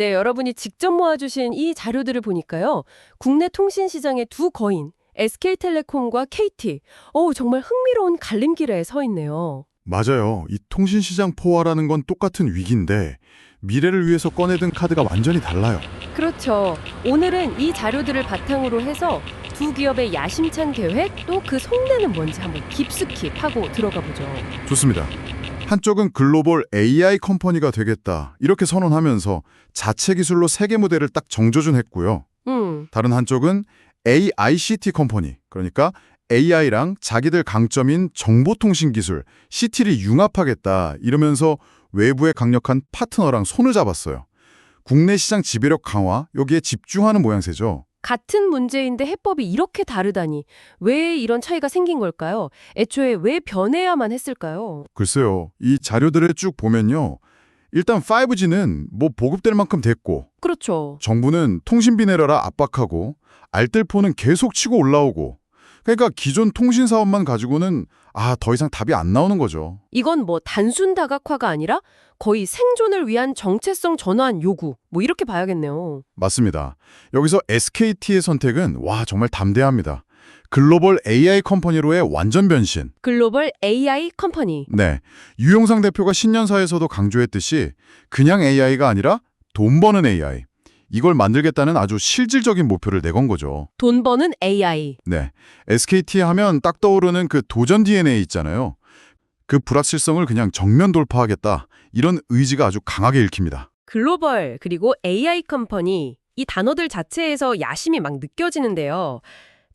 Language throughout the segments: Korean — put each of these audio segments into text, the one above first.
네, 여러분이 직접 모아주신 이 자료들을 보니까요. 국내 통신 시장의 두 거인, SK텔레콤과 KT. 어우, 정말 흥미로운 갈림길에 서 있네요. 맞아요. 이 통신 시장 포화라는 건 똑같은 위기인데 미래를 위해서 꺼내든 카드가 완전히 달라요. 그렇죠. 오늘은 이 자료들을 바탕으로 해서 두 기업의 야심찬 계획 또 그 속내는 뭔지 한번 깊숙이 파고 들어가 보죠. 좋습니다. 한쪽은 글로벌 AI 컴퍼니가 되겠다 이렇게 선언하면서 자체 기술로 세계 무대를 딱 정조준했고요. 음, 다른 한쪽은 AICT 컴퍼니 그러니까 AI랑 자기들 강점인 정보통신 기술 CT를 융합하겠다 이러면서 외부의 강력한 파트너랑 손을 잡았어요. 국내 시장 지배력 강화 여기에 집중하는 모양새죠. 같은 문제인데 해법이 이렇게 다르다니 왜 이런 차이가 생긴 걸까요? 애초에 왜 변해야만 했을까요? 글쎄요. 이 자료들을 쭉 보면요. 일단 5G는 뭐 보급될 만큼 됐고 그렇죠. 정부는 통신비 내려라 압박하고 알뜰폰은 계속 치고 올라오고 그러니까 기존 통신 사업만 가지고는 아 더 이상 답이 안 나오는 거죠. 이건 뭐 단순 다각화가 아니라 거의 생존을 위한 정체성 전환 요구 뭐 이렇게 봐야겠네요. 맞습니다. 여기서 SKT의 선택은 와 정말 담대합니다. 글로벌 AI 컴퍼니로의 완전 변신. 글로벌 AI 컴퍼니. 네. 유용상 대표가 신년사에서도 강조했듯이 그냥 AI가 아니라 돈 버는 AI. 이걸 만들겠다는 아주 실질적인 목표를 내건 거죠. 돈 버는 AI. 네. SKT 하면 딱 떠오르는 그 도전 DNA 있잖아요. 그 불확실성을 그냥 정면 돌파하겠다. 이런 의지가 아주 강하게 읽힙니다. 글로벌 그리고 AI 컴퍼니 이 단어들 자체에서 야심이 막 느껴지는데요.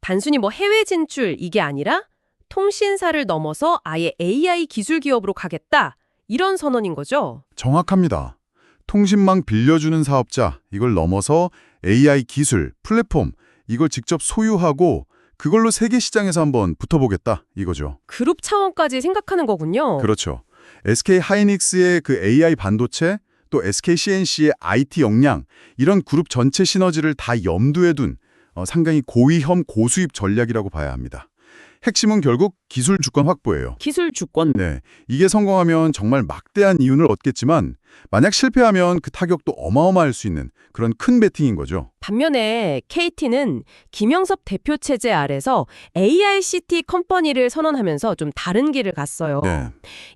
단순히 뭐 해외 진출 이게 아니라 통신사를 넘어서 아예 AI 기술 기업으로 가겠다. 이런 선언인 거죠. 정확합니다. 통신망 빌려주는 사업자, 이걸 넘어서 AI 기술, 플랫폼, 이걸 직접 소유하고 그걸로 세계 시장에서 한번 붙어보겠다 이거죠. 그룹 차원까지 생각하는 거군요. 그렇죠. SK 하이닉스의 그 AI 반도체, 또 SK CNC의 IT 역량, 이런 그룹 전체 시너지를 다 염두에 둔 어, 상당히 고위험 고수입 전략이라고 봐야 합니다. 핵심은 결국 기술 주권 확보예요. 기술 주권. 네, 이게 성공하면 정말 막대한 이윤을 얻겠지만 만약 실패하면 그 타격도 어마어마할 수 있는 그런 큰 베팅인 거죠. 반면에 KT는 김영섭 대표 체제 아래서 AICT 컴퍼니를 선언하면서 좀 다른 길을 갔어요. 네,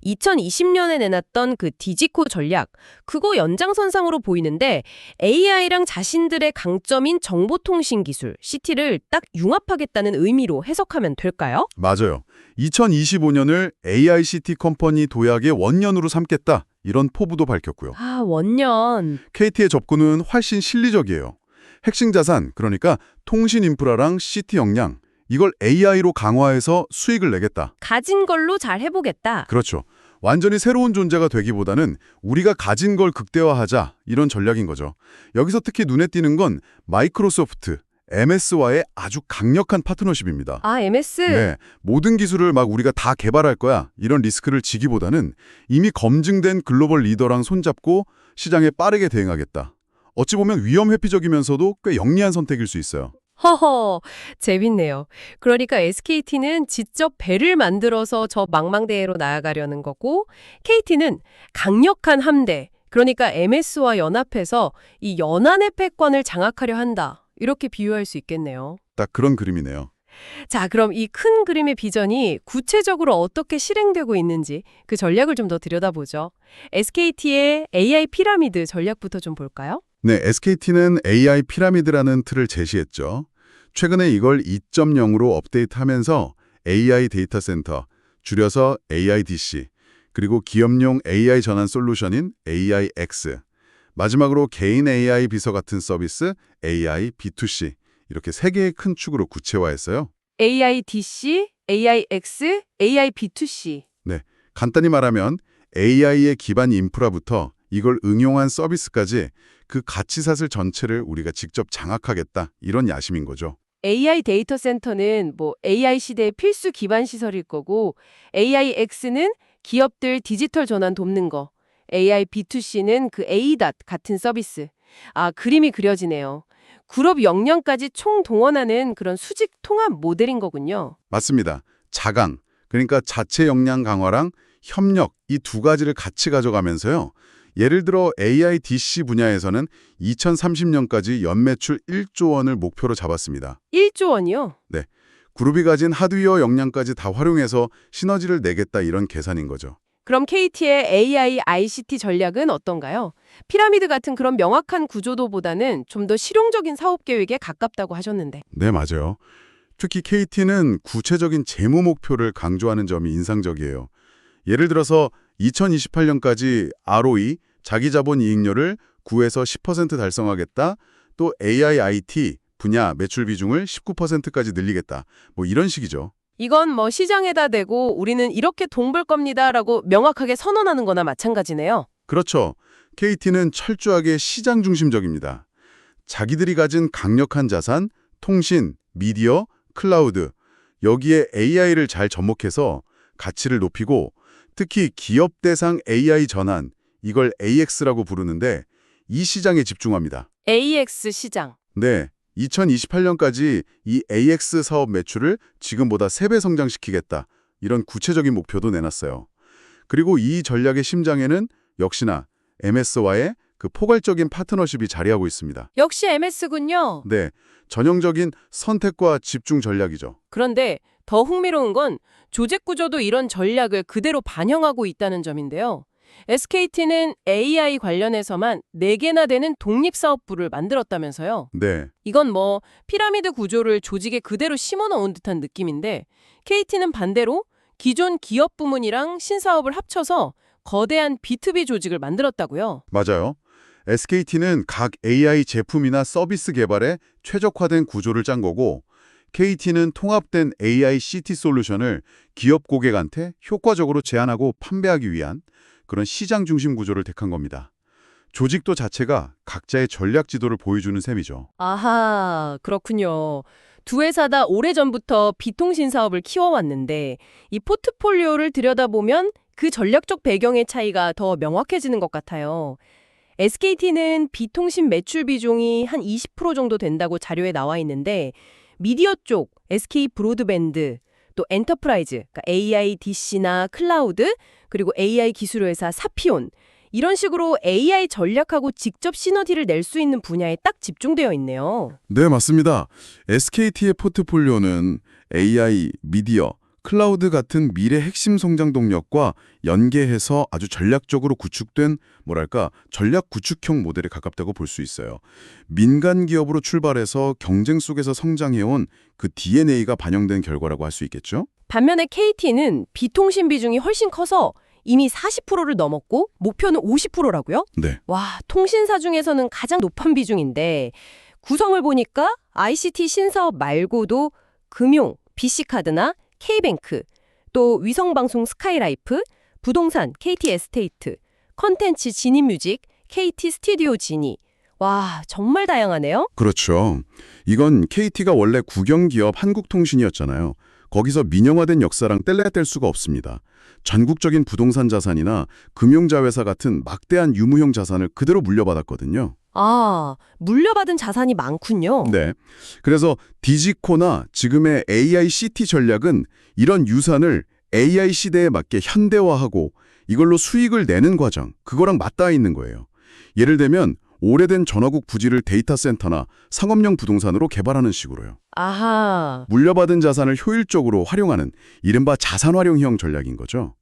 2020년에 내놨던 그 디지코 전략, 그거 연장선상으로 보이는데 AI랑 자신들의 강점인 정보통신 기술, CT를 딱 융합하겠다는 의미로 해석하면 될까요? 맞아요. 2025년을 AICT 컴퍼니 도약의 원년으로 삼겠다. 이런 포부도 밝혔고요. 아, 원년. KT의 접근은 훨씬 실리적이에요. 핵심 자산, 그러니까 통신 인프라랑 CT 역량, 이걸 AI로 강화해서 수익을 내겠다. 가진 걸로 잘 해보겠다. 그렇죠. 완전히 새로운 존재가 되기보다는 우리가 가진 걸 극대화하자 이런 전략인 거죠. 여기서 특히 눈에 띄는 건 마이크로소프트, MS와의 아주 강력한 파트너십입니다. 아, MS? 네, 모든 기술을 막 우리가 다 개발할 거야 이런 리스크를 지기보다는 이미 검증된 글로벌 리더랑 손잡고 시장에 빠르게 대응하겠다. 어찌 보면 위험 회피적이면서도 꽤 영리한 선택일 수 있어요. 허허, 재밌네요. 그러니까 SKT는 직접 배를 만들어서 저 망망대해로 나아가려는 거고, KT는 강력한 함대, 그러니까 MS와 연합해서 이 연안의 패권을 장악하려 한다. 이렇게 비유할 수 있겠네요. 딱 그런 그림이네요. 자, 그럼 이 큰 그림의 비전이 구체적으로 어떻게 실행되고 있는지 그 전략을 좀 더 들여다보죠. SKT의 AI 피라미드 전략부터 좀 볼까요? 네, SKT는 AI 피라미드라는 틀을 제시했죠. 최근에 이걸 2.0으로 업데이트하면서 AI 데이터 센터, 줄여서 AIDC, 그리고 기업용 AI 전환 솔루션인 AIX, 마지막으로 개인 AI 비서 같은 서비스 AI B2C, 이렇게 세 개의 큰 축으로 구체화했어요. AIDC, AIX, AIB2C. 간단히 말하면 AI의 기반 인프라부터 이걸 응용한 서비스까지 그 가치사슬 전체를 우리가 직접 장악하겠다 이런 야심인 거죠. AI 데이터 센터는 뭐 AI 시대의 필수 기반 시설일 거고 AIX는 기업들 디지털 전환 돕는 거. AI B2C는 그 ADAT 같은 서비스. 아, 그림이 그려지네요. 그룹 역량까지 총동원하는 그런 수직 통합 모델인 거군요. 맞습니다. 자강, 그러니까 자체 역량 강화랑 협력 이 두 가지를 같이 가져가면서요. 예를 들어 AIDC 분야에서는 2030년까지 연매출 1조 원을 목표로 잡았습니다. 1조 원이요? 그룹이 가진 하드웨어 역량까지 다 활용해서 시너지를 내겠다 이런 계산인 거죠. 그럼 KT의 AI ICT 전략은 어떤가요? 피라미드 같은 그런 명확한 구조도보다는 좀 더 실용적인 사업 계획에 가깝다고 하셨는데. 네, 맞아요. 특히 KT는 구체적인 재무 목표를 강조하는 점이 인상적이에요. 예를 들어서 2028년까지 ROE, 자기자본 이익률을 9에서 10% 달성하겠다. 또 AI IT 분야 매출 비중을 19%까지 늘리겠다. 뭐 이런 식이죠. 이건 뭐 시장에다 대고 우리는 이렇게 돈 벌 겁니다라고 명확하게 선언하는 거나 마찬가지네요. 그렇죠. KT는 철저하게 시장 중심적입니다. 자기들이 가진 강력한 자산, 통신, 미디어, 클라우드, 여기에 AI를 잘 접목해서 가치를 높이고 특히 기업 대상 AI 전환, 이걸 AX라고 부르는데 이 시장에 집중합니다. AX 시장. 네, 2028년까지 이 AX 사업 매출을 지금보다 3배 성장시키겠다. 이런 구체적인 목표도 내놨어요. 그리고 이 전략의 심장에는 역시나 MS와의 그 포괄적인 파트너십이 자리하고 있습니다. 역시 MS군요. 네, 전형적인 선택과 집중 전략이죠. 그런데 더 흥미로운 건 조직 구조도 이런 전략을 그대로 반영하고 있다는 점인데요. SKT는 AI 관련해서만 4개나 되는 독립사업부를 만들었다면서요. 네, 이건 뭐 피라미드 구조를 조직에 그대로 심어넣은 듯한 느낌인데 KT는 반대로 기존 기업 부문이랑 신사업을 합쳐서 거대한 B2B 조직을 만들었다고요. 맞아요. SKT는 각 AI 제품이나 서비스 개발에 최적화된 구조를 짠 거고 KT는 통합된 AI CT 솔루션을 기업 고객한테 효과적으로 제안하고 판매하기 위한 그런 시장 중심 구조를 택한 겁니다. 조직도 자체가 각자의 전략 지도를 보여주는 셈이죠. 아하, 그렇군요. 두 회사 다 오래전부터 비통신 사업을 키워왔는데 이 포트폴리오를 들여다보면 그 전략적 배경의 차이가 더 명확해지는 것 같아요. SKT는 비통신 매출 비중이 한 20% 정도 된다고 자료에 나와 있는데 미디어 쪽 SK 브로드밴드 또 엔터프라이즈 그러니까 AI DC나 클라우드 그리고 AI 기술 회사 사피온 이런 식으로 AI 전략하고 직접 시너지를 낼 수 있는 분야에 딱 집중되어 있네요. 네, 맞습니다. SKT의 포트폴리오는 AI, 미디어, 클라우드 같은 미래 핵심 성장 동력과 연계해서 아주 전략적으로 구축된 뭐랄까 전략 구축형 모델에 가깝다고 볼 수 있어요. 민간 기업으로 출발해서 경쟁 속에서 성장해온 그 DNA가 반영된 결과라고 할 수 있겠죠? 반면에 KT는 비통신 비중이 훨씬 커서 이미 40%를 넘었고 목표는 50%라고요? 네. 와, 통신사 중에서는 가장 높은 비중인데 구성을 보니까 ICT 신사업 말고도 금융, BC카드나 K뱅크, 또 위성방송 스카이라이프, 부동산 KT 에스테이트, 컨텐츠 지니뮤직, KT 스튜디오 지니. 와, 정말 다양하네요. 그렇죠. 이건 KT가 원래 국영기업 한국통신이었잖아요. 거기서 민영화된 역사랑 뗄래야 뗄 수가 없습니다. 전국적인 부동산 자산이나 금융자회사 같은 막대한 유무형 자산을 그대로 물려받았거든요. 아, 물려받은 자산이 많군요. 네. 그래서 디지코나 지금의 AI CT 전략은 이런 유산을 AI 시대에 맞게 현대화하고 이걸로 수익을 내는 과정, 그거랑 맞닿아 있는 거예요. 예를 들면 오래된 전화국 부지를 데이터 센터나 상업용 부동산으로 개발하는 식으로요. 아하. 물려받은 자산을 효율적으로 활용하는 이른바 자산활용형 전략인 거죠.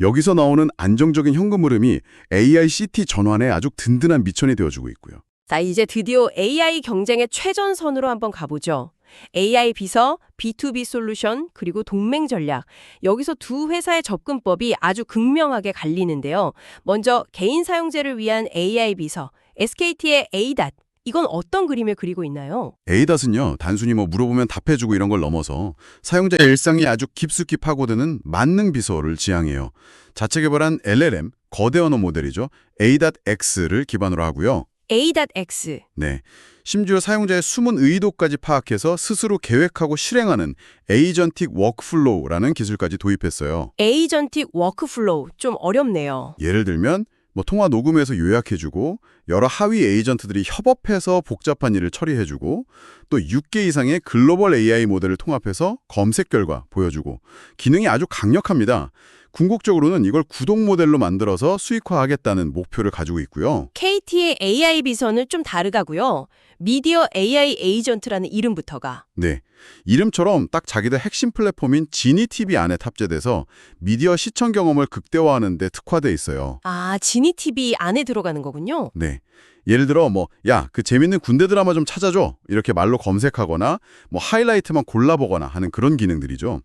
여기서 나오는 안정적인 현금 흐름이 AI CT 전환에 아주 든든한 미천이 되어주고 있고요. 자, 이제 드디어 AI 경쟁의 최전선으로 한번 가보죠. AI 비서, B2B 솔루션, 그리고 동맹 전략. 여기서 두 회사의 접근법이 아주 극명하게 갈리는데요. 먼저 개인 사용자를 위한 AI 비서, SKT의 ADAT. 이건 어떤 그림을 그리고 있나요? 에이닷은요, 단순히 뭐 물어보면 답해주고 이런 걸 넘어서 사용자의 일상이 아주 깊숙이 파고드는 만능 비서를 지향해요. 자체 개발한 LLM, 거대 언어 모델이죠. A.X를 기반으로 하고요. A.X. 네. 심지어 사용자의 숨은 의도까지 파악해서 스스로 계획하고 실행하는 에이전틱 워크플로우라는 기술까지 도입했어요. 에이전틱 워크플로우. 좀 어렵네요. 예를 들면 뭐 통화 녹음해서 요약해주고 여러 하위 에이전트들이 협업해서 복잡한 일을 처리해주고 또 6개 이상의 글로벌 AI 모델을 통합해서 검색 결과 보여주고 기능이 아주 강력합니다. 궁극적으로는 이걸 구독 모델로 만들어서 수익화하겠다는 목표를 가지고 있고요. KT의 AI 비선은 좀 다르다고요. 미디어 AI 에이전트라는 이름부터가. 네. 이름처럼 딱 자기들 핵심 플랫폼인 지니 TV 안에 탑재돼서 미디어 시청 경험을 극대화하는 데 특화돼 있어요. 아, 지니 TV 안에 들어가는 거군요. 네. 예를 들어 뭐 야, 그 재밌는 군대 드라마 좀 찾아줘. 이렇게 말로 검색하거나 뭐 하이라이트만 골라보거나 하는 그런 기능들이죠.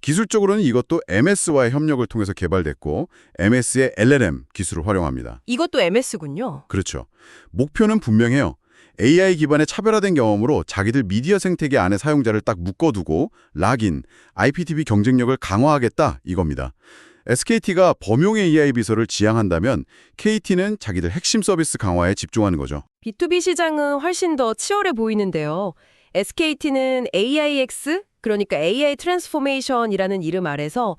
기술적으로는 이것도 MS와의 협력을 통해서 개발됐고 MS의 LLM 기술을 활용합니다. 이것도 MS군요. 그렇죠. 목표는 분명해요. AI 기반의 차별화된 경험으로 자기들 미디어 생태계 안에 사용자를 딱 묶어두고 락인, IPTV 경쟁력을 강화하겠다 이겁니다. SKT가 범용 AI 비서를 지향한다면 KT는 자기들 핵심 서비스 강화에 집중하는 거죠. B2B 시장은 훨씬 더 치열해 보이는데요. SKT는 AIX, 그러니까 AI 트랜스포메이션이라는 이름 아래서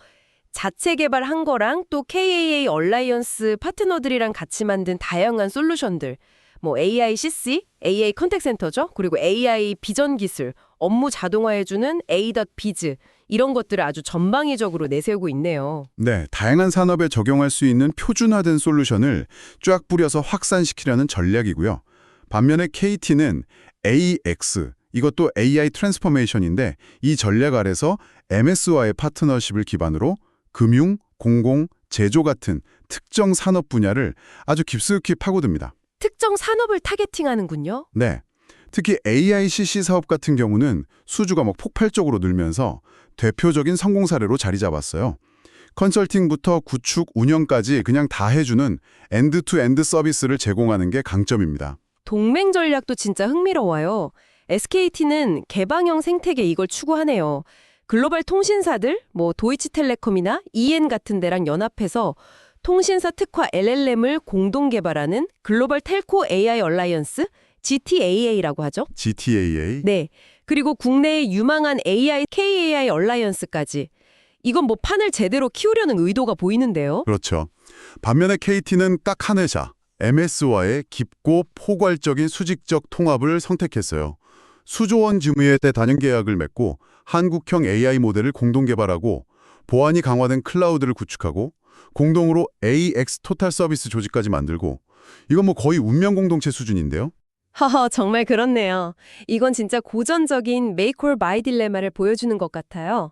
자체 개발한 거랑 또 KAA 얼라이언스 파트너들이랑 같이 만든 다양한 솔루션들, 뭐 AI CC, AI 컨택 센터죠. 그리고 AI 비전 기술, 업무 자동화해주는 A.Biz 이런 것들을 아주 전방위적으로 내세우고 있네요. 네, 다양한 산업에 적용할 수 있는 표준화된 솔루션을 쫙 뿌려서 확산시키려는 전략이고요. 반면에 KT는 AX, 이것도 AI 트랜스포메이션인데 이 전략 아래서 MS와의 파트너십을 기반으로 금융, 공공, 제조 같은 특정 산업 분야를 아주 깊숙이 파고듭니다. 특정 산업을 타겟팅하는군요. 네. 특히 AICC 사업 같은 경우는 수주가 막 폭발적으로 늘면서 대표적인 성공 사례로 자리 잡았어요. 컨설팅부터 구축, 운영까지 그냥 다 해주는 엔드-투-엔드 서비스를 제공하는 게 강점입니다. 동맹 전략도 진짜 흥미로워요. SKT는 개방형 생태계 이걸 추구하네요. 글로벌 통신사들, 뭐 도이치텔레콤이나 EN 같은 데랑 연합해서 통신사 특화 LLM을 공동 개발하는 글로벌 텔코 AI 얼라이언스, GTAA라고 하죠. GTAA. 네. 그리고 국내의 유망한 AI, KAI 얼라이언스까지. 이건 뭐 판을 제대로 키우려는 의도가 보이는데요. 그렇죠. 반면에 KT는 딱 한 회사, MS와의 깊고 포괄적인 수직적 통합을 선택했어요. 수조원 지무의 때 단연 계약을 맺고 한국형 AI 모델을 공동 개발하고 보안이 강화된 클라우드를 구축하고 공동으로 AX 토탈 서비스 조직까지 만들고 이건 뭐 거의 운명 공동체 수준인데요. 허허, 정말 그렇네요. 이건 진짜 고전적인 or buy 딜레마를 보여주는 것 같아요.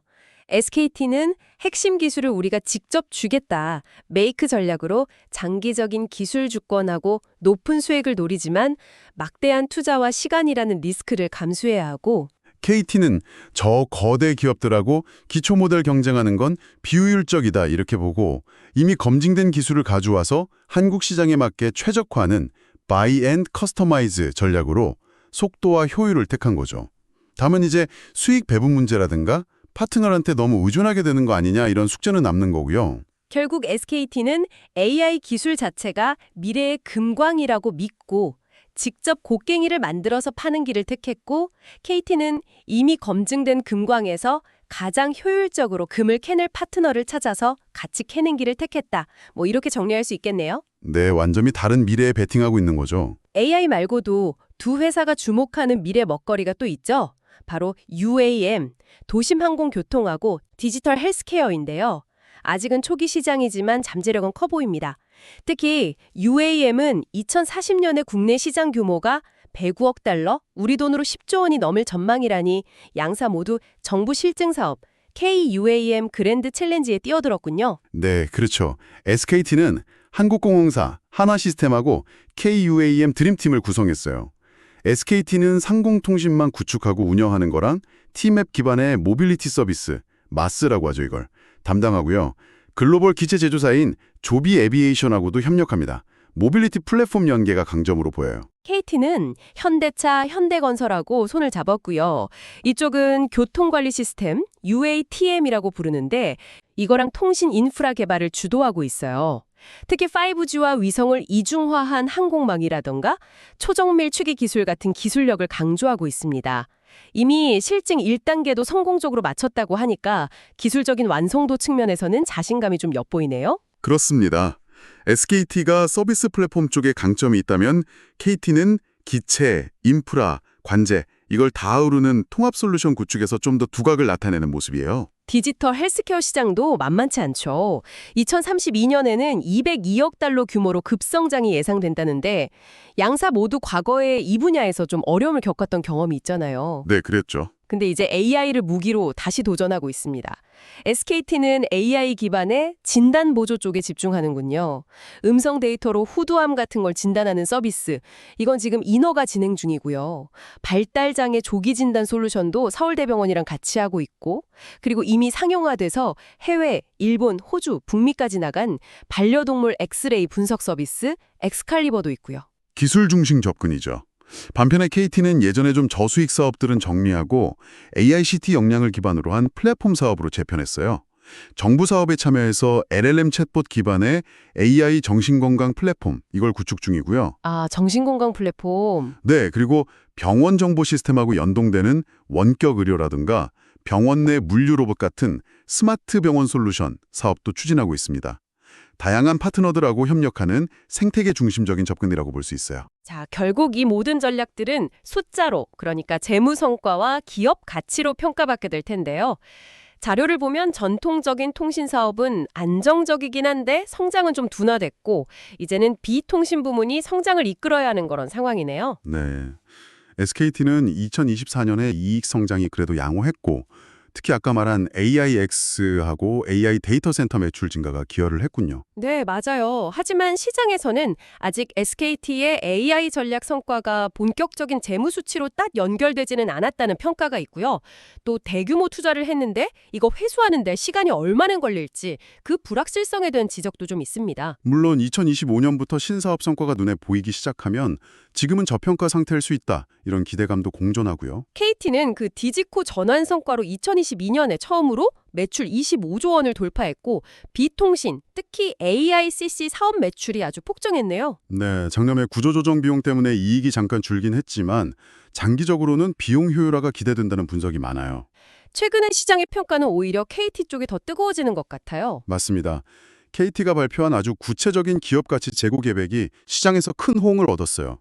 SKT는 핵심 기술을 우리가 직접 주겠다. 메이크 전략으로 장기적인 기술 주권하고 높은 수익을 노리지만 막대한 투자와 시간이라는 리스크를 감수해야 하고 KT는 저 거대 기업들하고 기초 모델 경쟁하는 건 비효율적이다 이렇게 보고 이미 검증된 기술을 가져와서 한국 시장에 맞게 최적화하는 buy and customize 전략으로 속도와 효율을 택한 거죠. 다만 이제 수익 배분 문제라든가 파트너한테 너무 의존하게 되는 거 아니냐 이런 숙제는 남는 거고요. 결국 SKT는 AI 기술 자체가 미래의 금광이라고 믿고 직접 곡괭이를 만들어서 파는 길을 택했고 KT는 이미 검증된 금광에서 가장 효율적으로 금을 캐낼 파트너를 찾아서 같이 캐는 길을 택했다. 뭐 이렇게 정리할 수 있겠네요. 네, 완전히 다른 미래에 베팅하고 있는 거죠. AI 말고도 두 회사가 주목하는 미래 먹거리가 또 있죠. 바로 UAM, 도심항공교통하고 디지털 헬스케어인데요. 아직은 초기 시장이지만 잠재력은 커 보입니다. 특히 UAM은 2040년에 국내 시장 규모가 109억 달러, 우리 돈으로 10조 원이 넘을 전망이라니 양사 모두 정부 실증 사업 KUAM 그랜드 챌린지에 뛰어들었군요. 네, 그렇죠. SKT는 한국공항사, 하나시스템하고 KUAM 드림팀을 구성했어요. SKT는 상공통신망 구축하고 운영하는 거랑 T맵 기반의 모빌리티 서비스, 마스라고 하죠 이걸, 담당하고요. 글로벌 기체 제조사인 조비 에비에이션하고도 협력합니다. 모빌리티 플랫폼 연계가 강점으로 보여요. KT는 현대차, 현대건설하고 손을 잡았고요. 이쪽은 교통관리 시스템, UATM이라고 부르는데 이거랑 통신 인프라 개발을 주도하고 있어요. 특히 5G와 위성을 이중화한 항공망이라던가 초정밀 추기 기술 같은 기술력을 강조하고 있습니다. 이미 실증 1단계도 성공적으로 마쳤다고 하니까 기술적인 완성도 측면에서는 자신감이 좀 엿보이네요. 그렇습니다. SKT가 서비스 플랫폼 쪽에 강점이 있다면 KT는 기체, 인프라, 관제 이걸 다 아우르는 통합 솔루션 구축에서 좀 더 두각을 나타내는 모습이에요. 디지털 헬스케어 시장도 만만치 않죠. 2032년에는 202억 달러 규모로 급성장이 예상된다는데 양사 모두 과거에 이 분야에서 좀 어려움을 겪었던 경험이 있잖아요. 네, 그랬죠. 근데 이제 AI를 무기로 다시 도전하고 있습니다. SKT는 AI 기반의 진단 보조 쪽에 집중하는군요. 음성 데이터로 후두암 같은 걸 진단하는 서비스. 이건 지금 인허가 진행 중이고요. 발달 장애 조기 진단 솔루션도 서울대병원이랑 같이 하고 있고, 그리고 이미 상용화돼서 해외, 일본, 호주, 북미까지 나간 반려동물 엑스레이 분석 서비스 엑스칼리버도 있고요. 기술 중심 접근이죠. 반면에 KT는 예전에 좀 저수익 사업들은 정리하고 AICT 역량을 기반으로 한 플랫폼 사업으로 재편했어요. 정부 사업에 참여해서 LLM 챗봇 기반의 AI 정신건강 플랫폼 이걸 구축 중이고요. 아, 정신건강 플랫폼. 네, 그리고 병원 정보 시스템하고 연동되는 원격 의료라든가 병원 내 물류 로봇 같은 스마트 병원 솔루션 사업도 추진하고 있습니다. 다양한 파트너들하고 협력하는 생태계 중심적인 접근이라고 볼 수 있어요. 자, 결국 이 모든 전략들은 숫자로, 그러니까 재무 성과와 기업 가치로 평가받게 될 텐데요. 자료를 보면 전통적인 통신 사업은 안정적이긴 한데 성장은 좀 둔화됐고 이제는 비통신 부문이 성장을 이끌어야 하는 그런 상황이네요. 네. SKT는 2024년에 이익 성장이 그래도 양호했고 특히 아까 말한 AIX하고 AI 데이터 센터 매출 증가가 기여를 했군요. 네, 맞아요. 하지만 시장에서는 아직 SKT의 AI 전략 성과가 본격적인 재무 수치로 딱 연결되지는 않았다는 평가가 있고요. 또 대규모 투자를 했는데 이거 회수하는 데 시간이 얼마나 걸릴지 그 불확실성에 대한 지적도 좀 있습니다. 물론 2025년부터 신사업 성과가 눈에 보이기 시작하면 지금은 저평가 상태일 수 있다. 이런 기대감도 공존하고요. KT는 그 디지코 전환 성과로 2022년에 처음으로 매출 25조 원을 돌파했고 비통신, 특히 AICC 사업 매출이 아주 폭증했네요. 네, 작년에 구조조정 비용 때문에 이익이 잠깐 줄긴 했지만 장기적으로는 비용 효율화가 기대된다는 분석이 많아요. 최근의 시장의 평가는 오히려 KT 쪽이 더 뜨거워지는 것 같아요. 맞습니다. KT가 발표한 아주 구체적인 기업 가치 재고 계획이 시장에서 큰 호응을 얻었어요.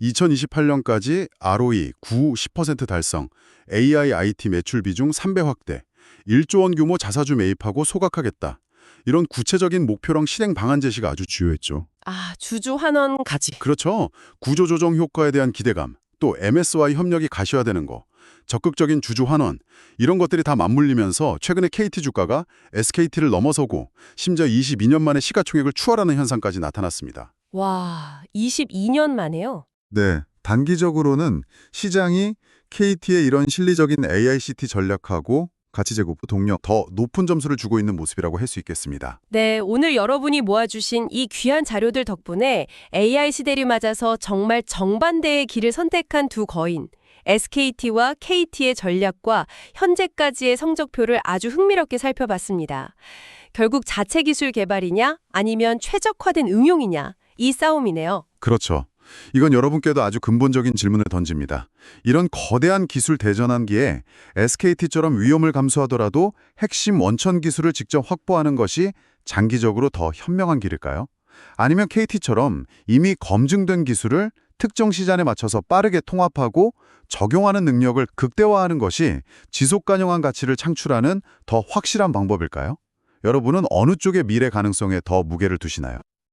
2028년까지 ROE 9, 10% 달성, AI IT 매출 비중 3배 확대, 1조 원 규모 자사주 매입하고 소각하겠다. 이런 구체적인 목표랑 실행 방안 제시가 아주 주요했죠. 아, 주주 환원 가지. 그렇죠. 구조조정 효과에 대한 기대감, 또 MS와의 협력이 가시화되는 거, 적극적인 주주 환원, 이런 것들이 다 맞물리면서 최근에 KT 주가가 SKT를 넘어서고 심지어 22년 만에 시가총액을 추월하는 현상까지 나타났습니다. 와, 22년 만에요. 네, 단기적으로는 시장이 KT의 이런 실리적인 AICT 전략하고 가치 제고 동력 더 높은 점수를 주고 있는 모습이라고 할 수 있겠습니다. 네, 오늘 여러분이 모아주신 이 귀한 자료들 덕분에 AI 시대를 맞아서 정말 정반대의 길을 선택한 두 거인, SKT와 KT의 전략과 현재까지의 성적표를 아주 흥미롭게 살펴봤습니다. 결국 자체 기술 개발이냐, 아니면 최적화된 응용이냐, 이 싸움이네요. 그렇죠. 이건 여러분께도 아주 근본적인 질문을 던집니다. 이런 거대한 기술 대전환기에 SKT처럼 위험을 감수하더라도 핵심 원천 기술을 직접 확보하는 것이 장기적으로 더 현명한 길일까요? 아니면 KT처럼 이미 검증된 기술을 특정 시장에 맞춰서 빠르게 통합하고 적용하는 능력을 극대화하는 것이 지속 가능한 가치를 창출하는 더 확실한 방법일까요? 여러분은 어느 쪽의 미래 가능성에 더 무게를 두시나요?